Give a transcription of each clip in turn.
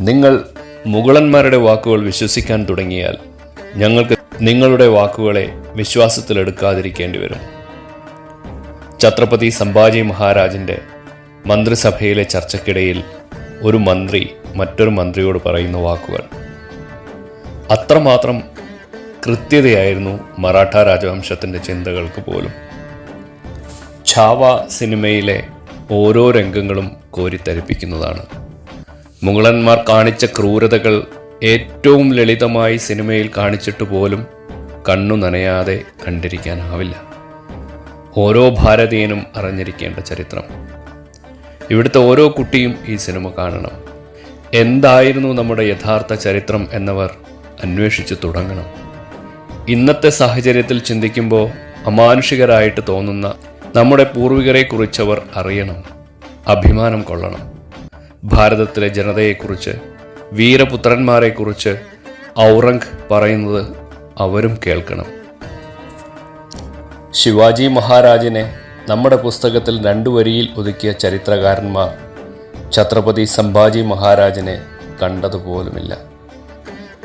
നിങ്ങൾ മുഗളന്മാരുടെ വാക്കുകൾ വിശ്വസിക്കാൻ തുടങ്ങിയാൽ ഞങ്ങൾക്ക് നിങ്ങളുടെ വാക്കുകളെ വിശ്വാസത്തിലെടുക്കാതിരിക്കേണ്ടി വരും. ഛത്രപതി സംഭാജി മഹാരാജിന്റെ മന്ത്രിസഭയിലെ ചർച്ചയ്ക്കിടയിൽ ഒരു മന്ത്രി മറ്റൊരു മന്ത്രിയോട് പറയുന്ന വാക്കുകൾ. അത്രമാത്രം കൃത്യതയായിരുന്നു മറാഠ രാജവംശത്തിന്റെ ചിന്തകൾക്ക് പോലും. ഛാവ സിനിമയിലെ ഓരോ രംഗങ്ങളും കോരിത്തരിപ്പിക്കുന്നതാണ്. മുഗളന്മാർ കാണിച്ച ക്രൂരതകൾ ഏറ്റവും ലളിതമായി സിനിമയിൽ കാണിച്ചിട്ട് പോലും കണ്ണു നനയാതെ കണ്ടിരിക്കാനാവില്ല. ഓരോ ഭാരതീയനും അറിഞ്ഞിരിക്കേണ്ട ചരിത്രം. ഇവിടുത്തെ ഓരോ കുട്ടിയും ഈ സിനിമ കാണണം. എന്തായിരുന്നു നമ്മുടെ യഥാർത്ഥ ചരിത്രം എന്നവർ അന്വേഷിച്ചു തുടങ്ങണം. ഇന്നത്തെ സാഹചര്യത്തിൽ ചിന്തിക്കുമ്പോൾ അമാനുഷികരായിട്ട് തോന്നുന്ന നമ്മുടെ പൂർവികരെക്കുറിച്ചവർ അറിയണം അഭിമാനം കൊള്ളണം. ഭാരതത്തിലെ ജനതയെക്കുറിച്ച് വീരപുത്രന്മാരെക്കുറിച്ച് ഔറംഗ് പറയുന്നത് അവരും കേൾക്കണം. ശിവാജി മഹാരാജിനെ നമ്മുടെ പുസ്തകത്തിൽ രണ്ടു വരിയിൽ ഒതുക്കിയ ചരിത്രകാരന്മാർ ഛത്രപതി സംഭാജി മഹാരാജിനെ കണ്ടതുപോലുമില്ല.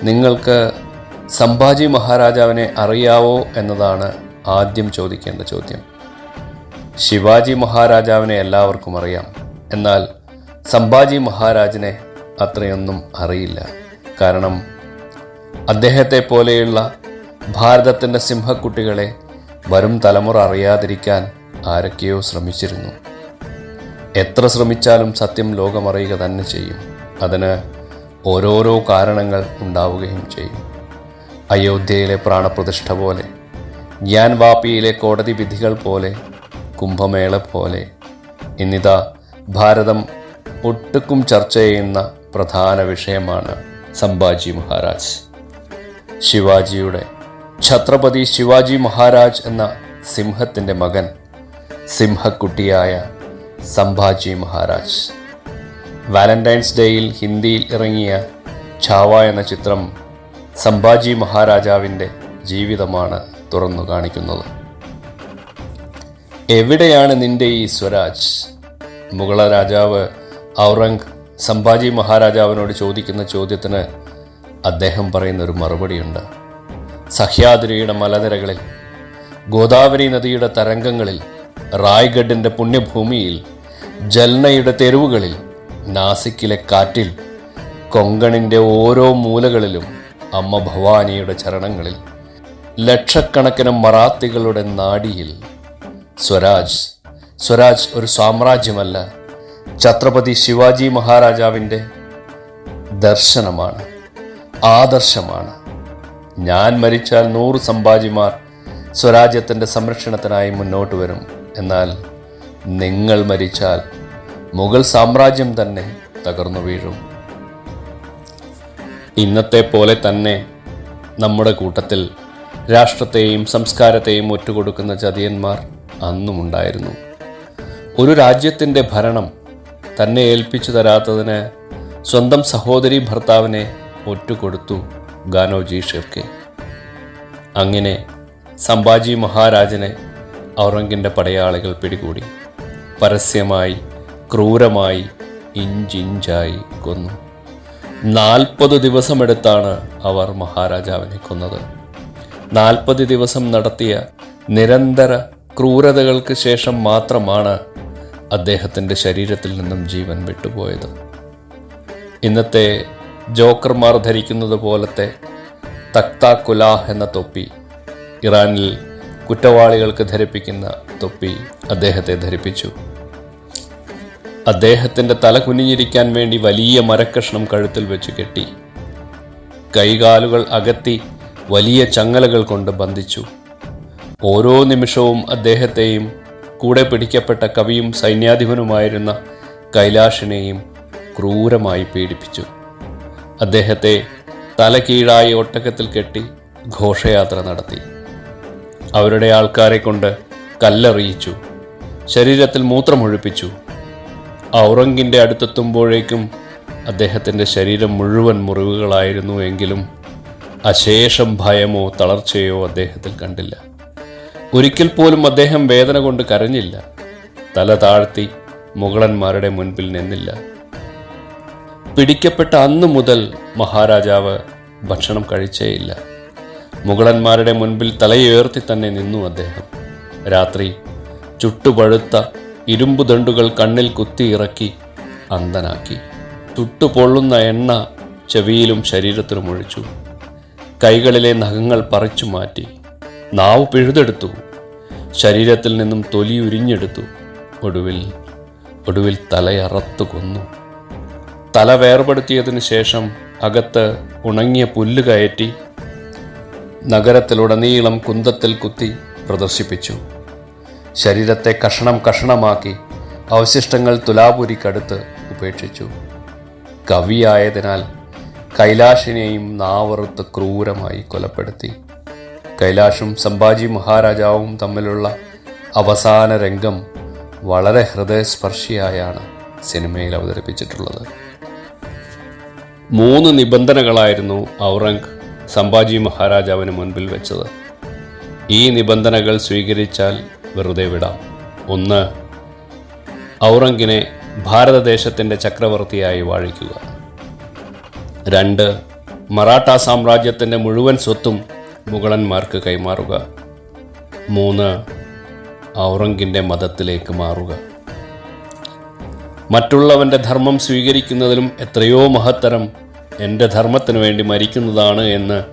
നിങ്ങൾക്ക് സംഭാജി മഹാരാജാവിനെ അറിയാവോ എന്നതാണ് ആദ്യം ചോദിക്കേണ്ട ചോദ്യം. ശിവാജി മഹാരാജാവിനെ എല്ലാവർക്കും അറിയാം. എന്നാൽ സംഭാജി മഹാരാജിനെ അത്രയൊന്നും അറിയില്ല. കാരണം അദ്ദേഹത്തെ പോലെയുള്ള ഭാരതത്തിന്റെ സിംഹക്കുട്ടികളെ വരും തലമുറ അറിയാതിരിക്കാൻ ആരൊക്കെയോ ശ്രമിച്ചിരുന്നു. എത്ര ശ്രമിച്ചാലും സത്യം ലോകമറിയുക തന്നെ ചെയ്യും. അതിന് ഓരോരോ കാരണങ്ങൾ ഉണ്ടാവുകയും ചെയ്യും. അയോധ്യയിലെ പ്രാണപ്രതിഷ്ഠ പോലെ ഗ്യാൻ വാപ്പിയിലെ കോടതി വിധികൾ പോലെ കുംഭമേള പോലെ ഇന്നിതാ ഭാരതം ഒട്ടുക്കും ചർച്ച ചെയ്യുന്ന പ്രധാന വിഷയമാണ് സംഭാജി മഹാരാജ്. ശിവാജിയുടെ ഛത്രപതി ശിവാജി മഹാരാജ് എന്ന സിംഹത്തിന്റെ മകൻ സിംഹക്കുട്ടിയായ സംഭാജി മഹാരാജ്. വാലന്റൈൻസ് ഡേയിൽ ഹിന്ദിയിൽ ഇറങ്ങിയ ഛാവ എന്ന ചിത്രം സംഭാജി മഹാരാജാവിന്റെ ജീവിതമാണ് തുറന്നു കാണിക്കുന്നത്. എവിടെയാണ് നിന്റെ ഈ സ്വരാജ്? മുഗള രാജാവ് ഔറംഗ് സംഭാജി മഹാരാജാവിനോട് ചോദിക്കുന്ന ചോദ്യത്തിന് അദ്ദേഹം പറയുന്ന ഒരു മറുപടിയുണ്ട്. സഹ്യാദ്രിയുടെ മലനിരകളിൽ ഗോദാവരി നദിയുടെ തരംഗങ്ങളിൽ റായ്ഗഡിന്റെ പുണ്യഭൂമിയിൽ ജൽനയുടെ തെരുവുകളിൽ നാസിക്കിലെ കാറ്റിൽ കൊങ്കണിന്റെ ഓരോ മൂലകളിലും അമ്മ ഭവാനിയുടെ ചരണങ്ങളിൽ ലക്ഷക്കണക്കിന് മറാത്തികളുടെ നാടിയിൽ സ്വരാജ് സ്വരാജ് ഒരു സാമ്രാജ്യമല്ല ഛത്രപതി ശിവാജി മഹാരാജാവിന്റെ ദർശനമാണ് ആദർശമാണ്. ഞാൻ മരിച്ചാൽ നൂറ് സംഭാജിമാർ സ്വരാജ്യത്തിന്റെ സംരക്ഷണത്തിനായി മുന്നോട്ട് വരും. എന്നാൽ നിങ്ങൾ മരിച്ചാൽ മുഗൾ സാമ്രാജ്യം തന്നെ തകർന്നു വീഴും. ഇന്നത്തെ പോലെ തന്നെ നമ്മുടെ കൂട്ടത്തിൽ രാഷ്ട്രത്തെയും സംസ്കാരത്തെയും ഒറ്റുകൊടുക്കുന്ന ചതിയന്മാർ അന്നുമുണ്ടായിരുന്നു. ഒരു രാജ്യത്തിന്റെ ഭരണം തന്നെ ഏൽപ്പിച്ചു തരാത്തതിന് സ്വന്തം സഹോദരി ഭർത്താവിനെ ഒറ്റുകൊടുത്തു ഗാനോജി ഷിർക്കെ. അങ്ങനെ സംഭാജി മഹാരാജനെ ഔറംഗിന്റെ പടയാളികൾ പിടികൂടി പരസ്യമായി ക്രൂരമായി ഇഞ്ചിഞ്ചായി കൊന്നു. നാൽപ്പത് ദിവസമെടുത്താണ് അവർ മഹാരാജാവിനെ കൊന്നത്. നാൽപ്പത് ദിവസം നടത്തിയ നിരന്തര ക്രൂരതകൾക്ക് ശേഷം മാത്രമാണ് അദ്ദേഹത്തിന്റെ ശരീരത്തിൽ നിന്നും ജീവൻ വിട്ടുപോയത്. ഇന്നത്തെ ജോക്കർമാർ ധരിക്കുന്നത് പോലത്തെ തക്ത കുലാഹ് എന്ന തൊപ്പി ഇറാനിൽ കുറ്റവാളികൾക്ക് ധരിപ്പിക്കുന്ന തൊപ്പി അദ്ദേഹത്തെ ധരിപ്പിച്ചു. അദ്ദേഹത്തിന്റെ തല കുനിഞ്ഞിരിക്കാൻ വേണ്ടി വലിയ മരക്കഷ്ണം കഴുത്തിൽ വെച്ച് കെട്ടി കൈകാലുകൾ അകത്തി വലിയ ചങ്ങലകൾ കൊണ്ട് ബന്ധിച്ചു. ഓരോ നിമിഷവും അദ്ദേഹത്തെയും കൂടെ പിടിക്കപ്പെട്ട കവിയും സൈന്യാധിപനുമായിരുന്ന കൈലാഷിനെയും ക്രൂരമായി പീഡിപ്പിച്ചു. അദ്ദേഹത്തെ തലകീഴായി ഒട്ടകത്തിൽ കെട്ടി ഘോഷയാത്ര നടത്തി. അവരുടെ ആൾക്കാരെ കൊണ്ട് കല്ലെറിയിച്ചു ശരീരത്തിൽ മൂത്രമൊഴിപ്പിച്ചു. ഔറംഗിന്റെ അടുത്തെത്തുമ്പോഴേക്കും അദ്ദേഹത്തിന്റെ ശരീരം മുഴുവൻ മുറിവുകളായിരുന്നു എങ്കിലും അശേഷം ഭയമോ തളർച്ചയോ അദ്ദേഹത്തിൽ കണ്ടില്ല. ഒരിക്കൽ പോലും അദ്ദേഹം വേദന കൊണ്ട് കരഞ്ഞില്ല. തല താഴ്ത്തി മുഗളന്മാരുടെ മുൻപിൽ നിന്നില്ല. പിടിക്കപ്പെട്ട അന്നു മുതൽ മഹാരാജാവ് ഭക്ഷണം കഴിച്ചേയില്ല. മുഗളന്മാരുടെ മുൻപിൽ തലയുയർത്തി തന്നെ നിന്നു അദ്ദേഹം. രാത്രി ചുട്ടുപഴുത്ത ഇരുമ്പു ദണ്ടുകൾ കണ്ണിൽ കുത്തിയിറക്കി അന്തനാക്കി ചുട്ടുപൊള്ളുന്ന എണ്ണ ചെവിയിലും ശരീരത്തിലും ഒഴിച്ചു. കൈകളിലെ നഖങ്ങൾ പറിച്ചു മാറ്റി. നാവ് പിഴുതെടുത്തു. ശരീരത്തിൽ നിന്നും തൊലി ഉരിഞ്ഞെടുത്തു. ഒടുവിൽ ഒടുവിൽ തലയറത്തു കൊന്നു. തല വേർപെടുത്തിയതിനു ശേഷം അകത്ത് ഉണങ്ങിയ പുല്ല് കയറ്റി നഗരത്തിലുടനീളം കുന്തത്തിൽ കുത്തി പ്രദർശിപ്പിച്ചു. ശരീരത്തെ കഷണം കഷണമാക്കി അവശിഷ്ടങ്ങൾ തുലാപുരിക്കടുത്ത് ഉപേക്ഷിച്ചു. കവിയായതിനാൽ കൈലാഷിനെയും നാവറുത്ത് ക്രൂരമായി കൊലപ്പെടുത്തി. കൈലാഷും സംഭാജി മഹാരാജാവും തമ്മിലുള്ള അവസാന രംഗം വളരെ ഹൃദയസ്പർശിയായാണ് സിനിമയിൽ അവതരിപ്പിച്ചിട്ടുള്ളത്. മൂന്ന് നിബന്ധനകളായിരുന്നു ഔറംഗ് സംഭാജി മഹാരാജാവിന് മുൻപിൽ വെച്ചത്. ഈ നിബന്ധനകൾ സ്വീകരിച്ചാൽ വെറുതെ വിടാം. ഒന്ന് ഔറംഗിനെ ഭാരതദേശത്തിന്റെ ചക്രവർത്തിയായി വാഴിക്കുക. രണ്ട് മറാഠ സാമ്രാജ്യത്തിന്റെ മുഴുവൻ സ്വത്തും മുഗളന്മാർക്ക് കൈമാറുക. മൂന്ന് ഔറംഗിന്റെ മതത്തിലേക്ക് മാറുക. മറ്റുള്ളവന്റെ ധർമ്മം സ്വീകരിക്കുന്നതിലും എത്രയോ മഹത്തരം എന്റെ ധർമ്മത്തിനു വേണ്ടി മരിക്കുന്നതാണ് എന്ന്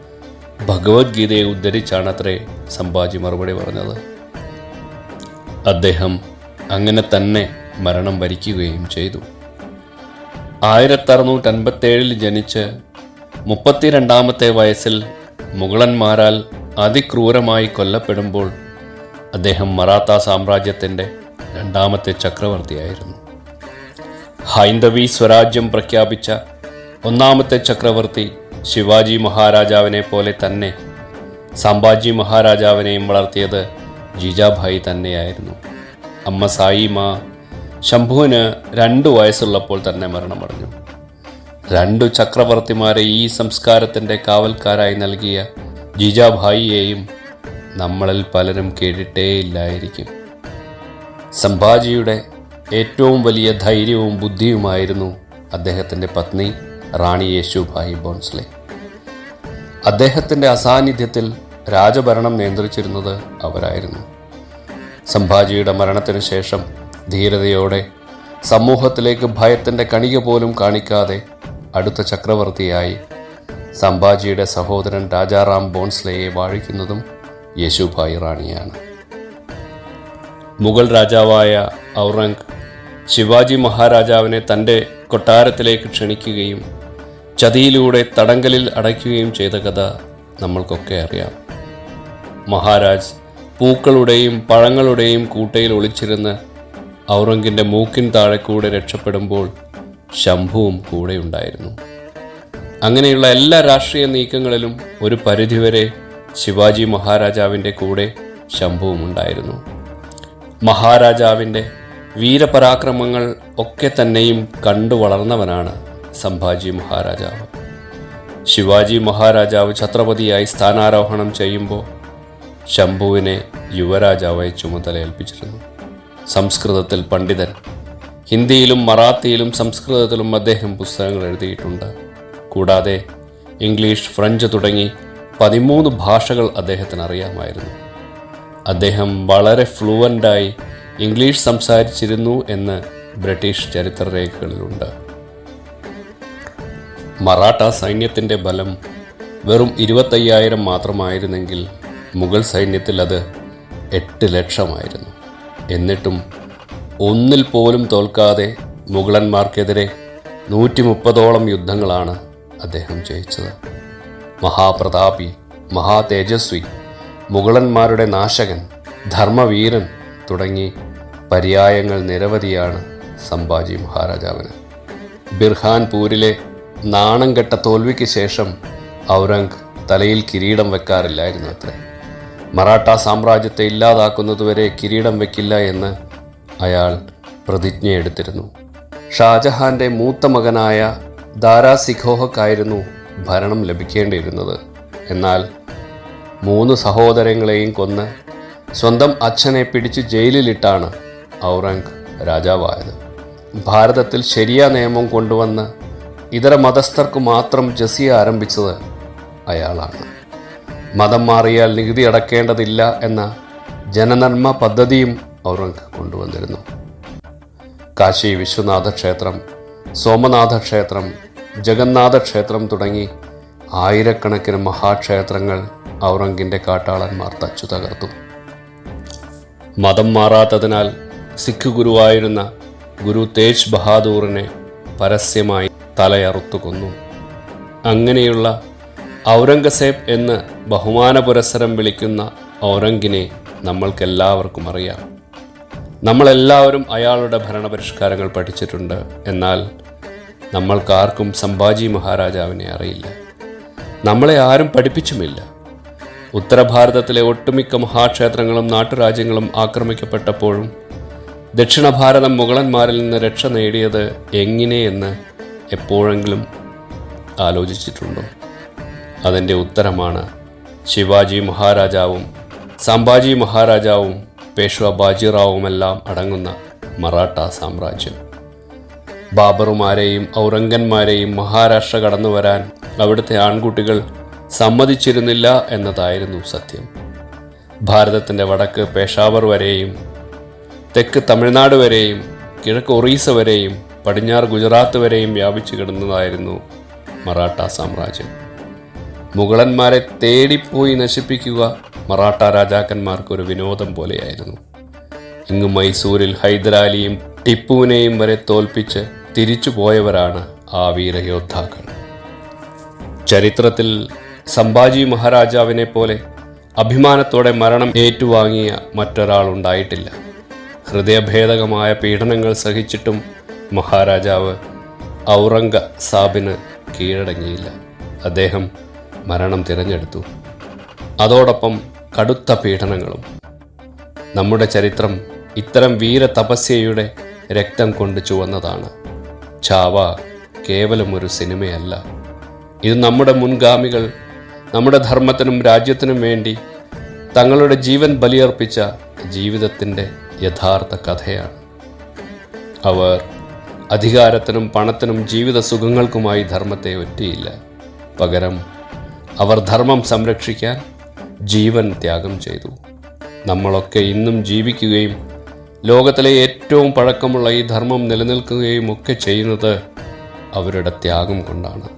ഭഗവത്ഗീതയെ ഉദ്ധരിച്ചാണ് അത്രേ സംഭാജി മറുപടി പറഞ്ഞത്. അദ്ദേഹം അങ്ങനെ തന്നെ മരണം വരിക്കുകയും ചെയ്തു. ആയിരത്തി അറുന്നൂറ്റൻപത്തേഴിൽ ജനിച്ച് മുപ്പത്തിരണ്ടാമത്തെ വയസ്സിൽ മുഗളന്മാരാൽ അതിക്രൂരമായി കൊല്ലപ്പെടുമ്പോൾ അദ്ദേഹം മറാത്ത സാമ്രാജ്യത്തിന്റെ രണ്ടാമത്തെ ചക്രവർത്തിയായിരുന്നു. ഹൈന്ദവി സ്വരാജ്യം പ്രഖ്യാപിച്ച ഒന്നാമത്തെ ചക്രവർത്തി ശിവാജി മഹാരാജാവിനെ പോലെ തന്നെ സംഭാജി മഹാരാജാവിനെയും വളർത്തിയത് ജിജാഭായി തന്നെയായിരുന്നു. അമ്മ സായിമ ശംഭുവിന് രണ്ടു വയസ്സുള്ളപ്പോൾ തന്നെ മരണമടഞ്ഞു. രണ്ടു ചക്രവർത്തിമാരെ ഈ സംസ്കാരത്തിന്റെ കാവൽക്കാരായി നൽകിയ ജിജാഭായിയെയും നമ്മളിൽ പലരും കേട്ടിട്ടേയില്ലായിരിക്കും. സംഭാജിയുടെ ഏറ്റവും വലിയ ധൈര്യവും ബുദ്ധിയുമായിരുന്നു അദ്ദേഹത്തിന്റെ പത്നി റാണി യേശുഭായി ബോൺസ്ലെ അദ്ദേഹത്തിന്റെ അസാന്നിധ്യത്തിൽ രാജഭരണം നിയന്ത്രിച്ചിരുന്നത് അവരായിരുന്നു. സംഭാജിയുടെ മരണത്തിന് ശേഷം ധീരതയോടെ സമൂഹത്തിലേക്ക് ഭയത്തിന്റെ കണിക പോലും കാണിക്കാതെ അടുത്ത ചക്രവർത്തിയായി സംഭാജിയുടെ സഹോദരൻ രാജാറാം ബോൺസ്ലെയെ വാഴിക്കുന്നതും യേശുഭായി റാണിയാണ്. മുഗൾ രാജാവായ ഔറംഗ് ശിവാജി മഹാരാജാവിനെ തന്റെ കൊട്ടാരത്തിലേക്ക് ക്ഷണിക്കുകയും ചതിയിലൂടെ തടങ്കലിൽ അടയ്ക്കുകയും ചെയ്ത കഥ നമ്മൾക്കൊക്കെ അറിയാം. മഹാരാജ് പൂക്കളുടെയും പഴങ്ങളുടെയും കൂട്ടയിൽ ഒളിച്ചിരുന്ന് ഔറംഗിന്റെ മൂക്കിൻ താഴെക്കൂടെ രക്ഷപ്പെടുമ്പോൾ ശംഭുവും കൂടെയുണ്ടായിരുന്നു അങ്ങനെയുള്ള എല്ലാ രാഷ്ട്രീയ നീക്കങ്ങളിലും ഒരു പരിധിവരെ ശിവാജി മഹാരാജാവിന്റെ കൂടെ ശംഭുവും ഉണ്ടായിരുന്നു. മഹാരാജാവിന്റെ വീരപരാക്രമങ്ങൾ ഒക്കെ തന്നെയും കണ്ടു വളർന്നവനാണ് സംഭാജി മഹാരാജാവ്. ശിവാജി മഹാരാജാവ് ഛത്രപതിയായി സ്ഥാനാരോഹണം ചെയ്യുമ്പോൾ ശംഭുവിനെ യുവരാജാവായി ചുമതലയേൽപ്പിച്ചിരുന്നു. സംസ്കൃതത്തിൽ പണ്ഡിതൻ ഹിന്ദിയിലും മറാത്തിയിലും സംസ്കൃതത്തിലും അദ്ദേഹം പുസ്തകങ്ങൾ എഴുതിയിട്ടുണ്ട്. കൂടാതെ ഇംഗ്ലീഷ് ഫ്രഞ്ച് തുടങ്ങി പതിമൂന്ന് ഭാഷകൾ അദ്ദേഹത്തിന് അറിയാമായിരുന്നു. അദ്ദേഹം വളരെ ഫ്ലുവന്റായി ഇംഗ്ലീഷ് സംസാരിച്ചിരുന്നു എന്ന് ബ്രിട്ടീഷ് ചരിത്രരേഖകളിലുണ്ട്. മറാഠ സൈന്യത്തിന്റെ ബലം വെറും ഇരുപത്തയ്യായിരം മാത്രമായിരുന്നെങ്കിൽ മുഗൾ സൈന്യത്തിൽ അത് എട്ട് ലക്ഷമായിരുന്നു. എന്നിട്ടും ഒന്നിൽ പോലും തോൽക്കാതെ മുഗളന്മാർക്കെതിരെ നൂറ്റി മുപ്പതോളം യുദ്ധങ്ങളാണ് അദ്ദേഹം ജയിച്ചത്. മഹാപ്രതാപി മഹാതേജസ്വി മുഗളന്മാരുടെ നാശകൻ ധർമ്മവീരൻ തുടങ്ങി പര്യായങ്ങൾ നിരവധിയാണ് സംഭാജി മഹാരാജാവിന്. ബിർഹാൻപൂരിലെ നാണം കെട്ട തോൽവിക്ക് ശേഷം ഔറംഗ് തലയിൽ കിരീടം വെക്കാറില്ലായിരുന്നു അത്രേ. മറാഠ സാമ്രാജ്യത്തെ ഇല്ലാതാക്കുന്നതുവരെ കിരീടം വെക്കില്ല എന്ന് അയാൾ പ്രതിജ്ഞയെടുത്തിരുന്നു. ഷാജഹാന്റെ മൂത്ത മകനായ ദാരാ സിഖോഹക്കായിരുന്നു ഭരണം ലഭിക്കേണ്ടിയിരുന്നത്. എന്നാൽ മൂന്ന് സഹോദരങ്ങളെയും കൊന്ന് സ്വന്തം അച്ഛനെ പിടിച്ച് ജയിലിലിട്ടാണ് ഔറംഗ് രാജാവായത്. ഭാരതത്തിൽ ശരിയ നിയമം കൊണ്ടുവന്ന് ഇതര മതസ്ഥർക്ക് മാത്രം ജസിയ ആരംഭിച്ചത് അയാളാണ്. മതം മാറിയാൽ നികുതി അടക്കേണ്ടതില്ല എന്ന ജനനന്മ പദ്ധതിയും ഔറംഗ് കൊണ്ടുവന്നിരുന്നു. കാശി വിശ്വനാഥ ക്ഷേത്രം സോമനാഥ ക്ഷേത്രം ജഗന്നാഥ ക്ഷേത്രം തുടങ്ങി ആയിരക്കണക്കിന് മഹാക്ഷേത്രങ്ങൾ ഔറംഗിന്റെ കാട്ടാളന്മാർ തച്ചു തകർത്തു. മതം മാറാത്തതിനാൽ സിഖ് ഗുരുവായിരുന്ന ഗുരു തേജ് ബഹാദൂറിനെ പരസ്യമായി തലയറുത്തു കൊന്നു. അങ്ങനെയുള്ള ഔറംഗസേബ് എന്ന് ബഹുമാന പുരസ്സരം വിളിക്കുന്ന ഔറംഗിനെ നമ്മൾക്കെല്ലാവർക്കും അറിയാം. നമ്മളെല്ലാവരും അയാളുടെ ഭരണപരിഷ്കാരങ്ങൾ പഠിച്ചിട്ടുണ്ട്. എന്നാൽ നമ്മൾക്കാർക്കും സംഭാജി മഹാരാജാവിനെ അറിയില്ല. നമ്മളെ ആരും പഠിപ്പിച്ചുമില്ല. ഉത്തരഭാരതത്തിലെ ഒട്ടുമിക്ക മഹാക്ഷേത്രങ്ങളും നാട്ടുരാജ്യങ്ങളും ആക്രമിക്കപ്പെട്ടപ്പോഴും ദക്ഷിണ ഭാരതം മുഗളന്മാരിൽ നിന്ന് രക്ഷ നേടിയത് എങ്ങനെയെന്ന് എപ്പോഴെങ്കിലും ആലോചിച്ചിട്ടുണ്ടോ? അതിന്റെ ഉത്തരമാണ് ശിവാജി മഹാരാജാവും സംഭാജി മഹാരാജാവും പേഷ്വ ബാജിറാവുമെല്ലാം അടങ്ങുന്ന മറാഠ സാമ്രാജ്യം. ബാബറുമാരെയും ഔറംഗന്മാരെയും മഹാരാഷ്ട്ര കടന്നു വരാൻ അവിടുത്തെ ആൺകുട്ടികൾ സമ്മതിച്ചിരുന്നില്ല എന്നതായിരുന്നു സത്യം. ഭാരതത്തിന്റെ വടക്ക് പേഷാവർ വരെയും തെക്ക് തമിഴ്നാട് വരെയും കിഴക്ക് ഒറീസ വരെയും പടിഞ്ഞാറ് ഗുജറാത്ത് വരെയും വ്യാപിച്ചു കിടന്നതായിരുന്നു മറാഠ സാമ്രാജ്യം. മുഗളന്മാരെ തേടിപ്പോയി നശിപ്പിക്കുക മറാഠ രാജാക്കന്മാർക്കൊരു വിനോദം പോലെയായിരുന്നു. ഇങ്ങ് മൈസൂരിൽ ഹൈദരാലിയും ടിപ്പുവിനെയും വരെ തോൽപ്പിച്ച് തിരിച്ചു പോയവരാണ് ആ വീരയോദ്ധാക്കൾ. ചരിത്രത്തിൽ സംഭാജി മഹാരാജാവിനെ പോലെ അഭിമാനത്തോടെ മരണം ഏറ്റുവാങ്ങിയ മറ്റൊരാളുണ്ടായിട്ടില്ല ഹൃദയഭേദകമായ പീഡനങ്ങൾ സഹിച്ചിട്ടും മഹാരാജാവ് ഔറംഗ സാബിന് കീഴടങ്ങിയില്ല. അദ്ദേഹം മരണം തിരഞ്ഞെടുത്തു. അതോടൊപ്പം കടുത്ത പീഡനങ്ങളും. നമ്മുടെ ചരിത്രം ഇത്തരം വീര തപസ്യയുടെ രക്തം കൊണ്ട് ചുവന്നതാണ്. ചാവ കേവലം ഒരു സിനിമയല്ല. ഇത് നമ്മുടെ മുൻഗാമികൾ നമ്മുടെ ധർമ്മത്തിനും രാജ്യത്തിനും വേണ്ടി തങ്ങളുടെ ജീവൻ ബലിയർപ്പിച്ച ജീവിതത്തിന്റെ യഥാർത്ഥ കഥയാണ്. അവർ അധികാരത്തിനും പണത്തിനും ജീവിത സുഖങ്ങൾക്കുമായി ധർമ്മത്തെ ഒറ്റിയില്ല. പകരം അവർ ധർമ്മം സംരക്ഷിക്കാൻ ജീവൻ ത്യാഗം ചെയ്തു. നമ്മളൊക്കെ ഇന്നും ജീവിക്കുകയും ലോകത്തിലെ ഏറ്റവും പഴക്കമുള്ള ഈ ധർമ്മം നിലനിൽക്കുകയും ഒക്കെ ചെയ്യുന്നത് അവരുടെ ത്യാഗം കൊണ്ടാണ്.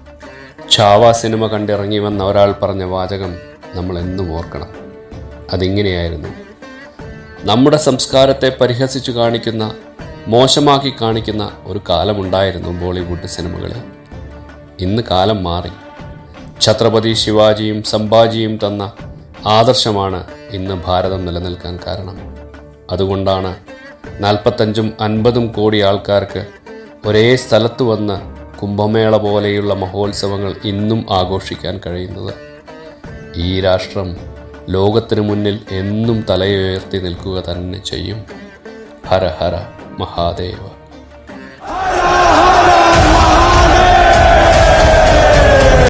ഛാവ സിനിമ കണ്ടിറങ്ങി വന്ന ഒരാൾ പറഞ്ഞ വാചകം നമ്മൾ എന്നും ഓർക്കണം. അതിങ്ങനെയായിരുന്നു. നമ്മുടെ സംസ്കാരത്തെ പരിഹസിച്ചു കാണിക്കുന്ന മോശമാക്കി കാണിക്കുന്ന ഒരു കാലമുണ്ടായിരുന്നു ബോളിവുഡ് സിനിമകളിൽ. ഇന്ന് കാലം മാറി. ഛത്രപതി ശിവാജിയും സംഭാജിയും തന്ന ആദർശമാണ് ഇന്ന് ഭാരതം നിലനിൽക്കാൻ കാരണം. അതുകൊണ്ടാണ് നാൽപ്പത്തഞ്ചും അൻപതും കോടി ആൾക്കാർക്ക് ഒരേ സ്ഥലത്ത് വന്ന് കുംഭമേള പോലെയുള്ള മഹോത്സവങ്ങൾ ഇന്നും ആഘോഷിക്കാൻ കഴിയുന്നത്. ഈ രാഷ്ട്രം ലോകത്തിനു മുന്നിൽ എന്നും തലയുയർത്തി നിൽക്കുക തന്നെ ചെയ്യും. ഹര ഹര മഹാദേവ.